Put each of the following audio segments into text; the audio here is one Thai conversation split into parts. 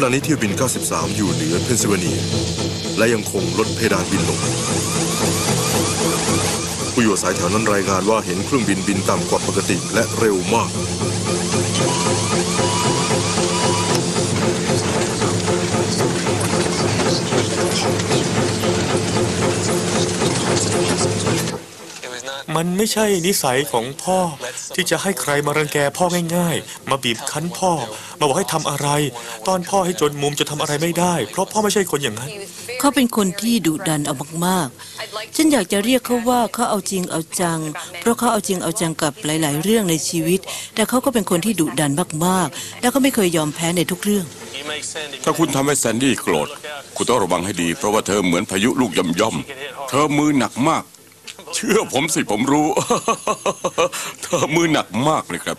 ขณะนี้เที่ยวบิน 93 อยู่เหนือเพนซิลเวเนีย และยังคงลดเพดานบินลง ผู้อยู่สายแถวนั้นรายงานว่าเห็นเครื่องบินบินต่ำกว่าปกติและเร็วมาก มันไม่ใช่นิสัยของพ่อ ที่จะให้ใครมารังแกพ่อง่าย ๆ มาบีบคั้นพ่อ มาบอกให้ทำอะไร ตอนพ่อให้จนมุมจะทำอะไรไม่ได้ เพราะพ่อไม่ใช่คนอย่างนั้น เขาเป็นคนที่ดุดันเอามากๆ ฉันอยากจะเรียกเขาว่าเขาเอาจริงเอาจัง เพราะเขาเอาจริงเอาจังกับหลาย ๆ เรื่องในชีวิต แต่เขาก็เป็นคนที่ดุดันมากๆ แล้วก็ไม่เคยยอมแพ้ในทุกเรื่อง ถ้าคุณทำให้แซนดี้โกรธ คุณต้องระวังให้ดี เพราะว่าเธอเหมือนพายุลูกย่ำย่ำๆเธอมือหนักมาก เชื่อผมสิผมรู้ เธอมือหนักมากเลยครับ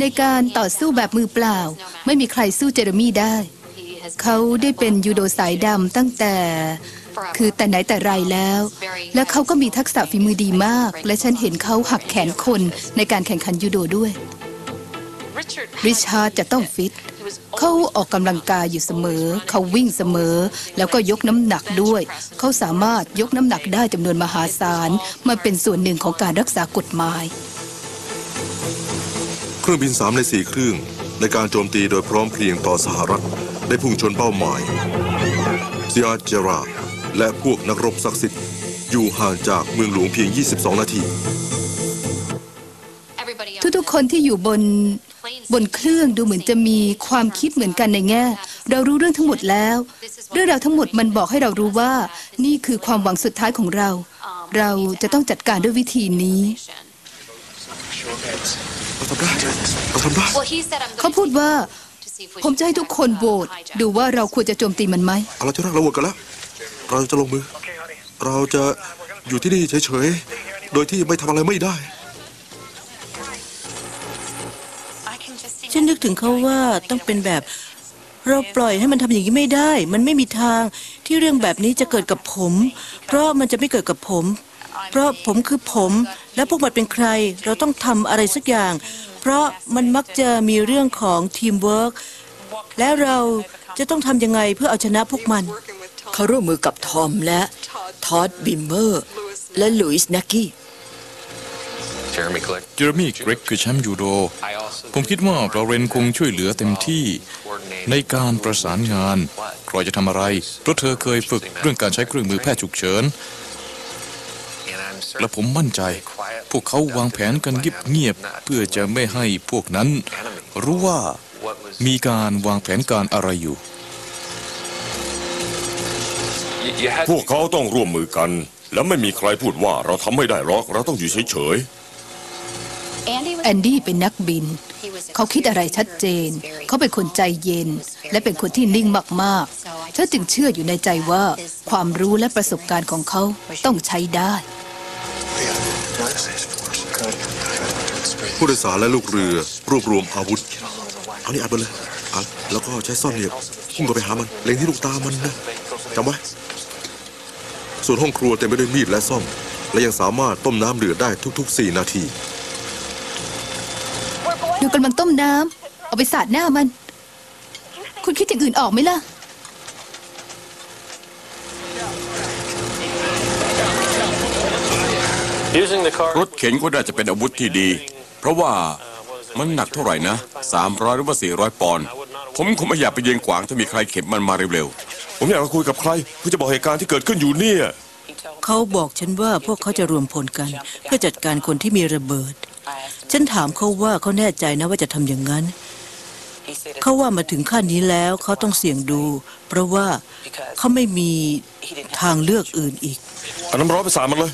ในการต่อสู้แบบมือเปล่า ไม่มีใครสู้เจเรมี่ได้ เขาได้เป็นยูโดสายดำตั้งแต่ คือแต่ไหนแต่ไรแล้ว และเขาก็มีทักษะฝีมือดีมาก และฉันเห็นเขาหักแขนคนในการแข่งขันยูโดด้วย ริชาร์ดจะต้องฟิต เขาออกกำลังกายอยู่เสมอ เขาวิ่งเสมอ แล้วก็ยกน้ำหนักด้วย เขาสามารถยกน้ำหนักได้จำนวนมหาศาลมาเป็นส่วนหนึ่งของการรักษากฎหมาย เครื่องบิน3ใน4เครื่องในการโจมตีโดยพร้อมเพรียงต่อสหรัฐได้พุ่งชนเป้าหมายซิอาเจราและพวกนักรบศักดิ์สิทธิ์อยู่ห่างจากเมืองหลวงเพียง 22 นาที ทุกๆ คนที่อยู่บน บนเครื่องดูเหมือนจะมีความคิดเหมือนกันในแง่ เรารู้เรื่องทั้งหมดแล้ว เรื่องราวทั้งหมดมันบอกให้เรารู้ว่า นี่คือความหวังสุดท้ายของเรา เราจะต้องจัดการด้วยวิธีนี้เราทำได้เราทำได้เขาพูดว่า ผมจะให้ทุกคนโหวตดูว่าเราควรจะโจมตีมันไหมเอาเราจะรักเราโหวตกันแล้ว เราจะลงมือ เราจะอยู่ที่นี่เฉยๆ โดยที่ไม่ทำอะไรไม่ได้ ฉันนึ กถึงเขาว่าต้องเป็นแบบ เราปล่อยให้มันทำอย่างนี้ไม่ได้ มันไม่มีทางที่เรื่องแบบนี้จะเกิดกับผม เพราะมันจะไม่เกิดกับผม เพราะผมคือผม และพวกมันเป็นใคร เราต้องทำอะไรสักอย่าง เพราะมันมักจะมีเรื่องของทีมเวิร์กและเราจะต้องทำยังไงเพื่อเอาชนะพวกมัน เขาร่วมมือกับทอมและทอดบิมเมอร์ และลุยส์นักกี้ เจอร์มี่เกรกคือแชมป์ยูโด ผมคิดว่าเราเรนคงช่วยเหลือเต็มที่ในการประสานงานใครจะทำอะไร เพราะเธอเคยฝึกเรื่องการใช้เครื่องมือแพทย์ฉุกเฉิน And I'm certain และผมมั่นใจ พวกเขาวางแผนกันเงียบๆเพื่อจะไม่ให้พวกนั้น รู้ว่า what was มีการวางแผนการอะไรอยู่ you, you had พวกเขาต้องร่วมมือกัน แล้วไม่มีใครพูดว่าเราทำไม่ได้หรอก เราต้องอยู่เฉย แอนดี้เป็นนักบิน เขาคิดอะไรชัดเจน เขาเป็นคนใจเย็น และเป็นคนที่นิ่งมากๆฉันจึงเชื่ออยู่ในใจว่าความรู้และประสบการณ์ของเขาต้องใช้ได้ ผู้โดยสารและลูกเรือรวบรวมอาวุธ เอานี่อัดไปเลยอัดแล้วก็ใช้ซ่อนเหนียบพุ่งเข้าไปหามัน เล็งที่ลูกตามันนะจำไว้ ส่วนห้องครัวเต็มไปด้วยมีดและซ่อม และยังสามารถต้มน้ำเดือดได้ทุกๆ 4 นาที ดูกำลังต้มน้ำเอาไปสาดหน้ามัน คุณคิดอย่างอื่นออกไหมล่ะ Using the car. ๆรถเข็นก็น่าจะเป็นอาวุธที่ดี เพราะว่ามันหนักเท่าไหร่นะ 300 หรือว่า 400 ปอนด์ผมคงไม่อยากไปยืนขวางถ้ามีใครเข็นมันมาเร็วผมอยากจะคุยกับใครเพื่อจะบอกเหตุการณ์ที่เกิดขึ้นอยู่เนี่ย เขาบอกฉันว่าพวกเขาจะรวมพลกัน เพื่อจัดการคนที่มีระเบิด ฉันถามเขาว่าเขาแน่ใจนะว่าจะทำอย่างนั้น เขาว่ามาถึงขั้นนี้แล้วเขาต้องเสี่ยงดู เพราะว่าเขาไม่มีทางเลือกอื่นอีกเอาน้ำร้อนไปสาดมันเลย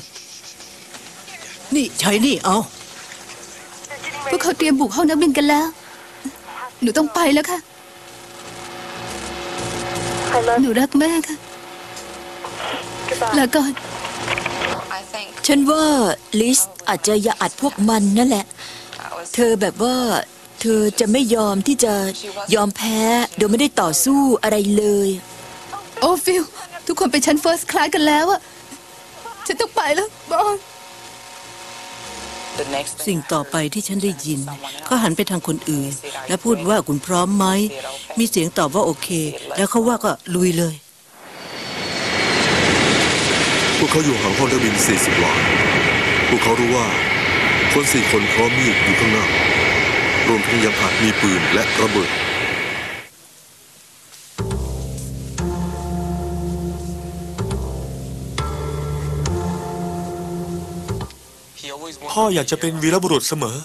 นี่ใช้นี่เอา พวกเขาเตรียมบุกห้องนักบินกันแล้ว หนูต้องไปแล้วค่ะ หนูรักแม่ค่ะแล้วก่อน ฉันว่าลิสอาจจะอยาอัดพวกมันนั่นแหละ เธอแบบว่า เธอจะไม่ยอมที่จะยอมแพ้โดยไม่ได้ต่อสู้อะไรเลย โอ้ฟิลทุกคนไปชั้นเฟิร์สคลาสกันแล้วอะฉันต้องไปแล้วบอลสิ่งต่อไปที่ฉันได้ยิน เขาหันไปทางคนอื่น และพูดว่าคุณพร้อมไหม มีเสียงตอบว่าโอเค แล้วเขาว่าก็ลุยเลย พ วกเขาอยู่ห่างห้องนักบิน 40วาพวกเขารู้ว่า คนสี่คนพร้อมมีดอยู่ข้างหน้า รวมทั้งยังอาจมีปืนและระเบิดพ่ออยากจะเป็นวีรบุรุษเสมอ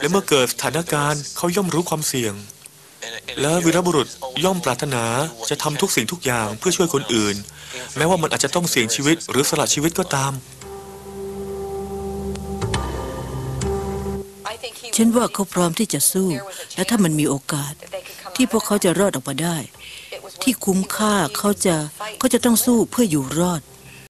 และเมื่อเกิดสถานการณ์เขาย่อมรู้ความเสี่ยง และวีรบุรุษย่อมปรารถนาจะทำทุกสิ่งทุกอย่างเพื่อช่วยคนอื่น แม้ว่ามันอาจจะต้องเสี่ยงชีวิตหรือสละชีวิตก็ตาม ฉันว่าเขาพร้อมที่จะสู้ และถ้ามันมีโอกาส ที่พวกเขาจะรอดออกมาได้ ที่คุ้มค่าเขาจะเขาจะต้องสู้เพื่ออยู่รอด